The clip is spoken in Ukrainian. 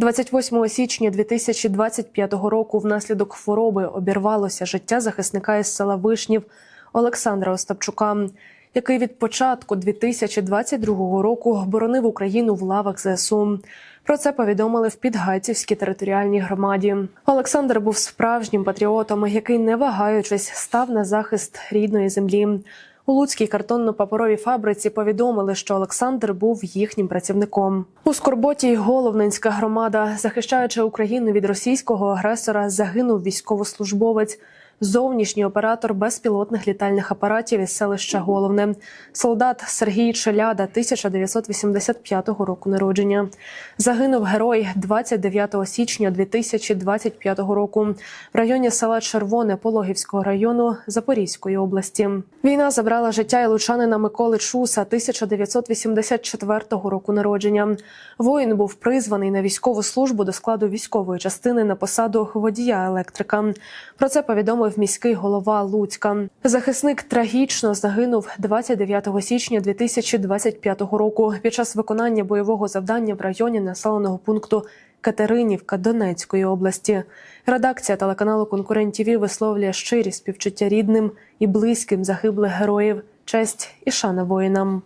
28 січня 2025 року внаслідок хвороби обірвалося життя захисника із села Вишнів Олександра Остапчука, який від початку 2022 року боронив Україну в лавах ЗСУ. Про це повідомили в Підгайцівській територіальній громаді. Олександр був справжнім патріотом, який, не вагаючись, став на захист рідної землі. У Луцькій картонно-паперовій фабриці повідомили, що Олександр був їхнім працівником. У Скорботі Головненська громада, захищаючи Україну від російського агресора, загинув військовослужбовець. Зовнішній оператор безпілотних літальних апаратів із селища Головне, солдат Сергій Челяда, 1985 року народження. Загинув герой 29 січня 2025 року в районі села Червоне Пологівського району Запорізької області. Війна забрала життя і Миколи Чуса, 1984 року народження. Воїн був призваний на військову службу до складу військової частини на посаду водія електрика. Про це повідомив міський голова Луцька. Захисник трагічно загинув 29 січня 2025 року під час виконання бойового завдання в районі населеного пункту Катеринівка Донецької області. Редакція телеканалу Конкурент ТІВІ висловлює щирі співчуття рідним і близьким загиблих героїв, честь і шана воїнам.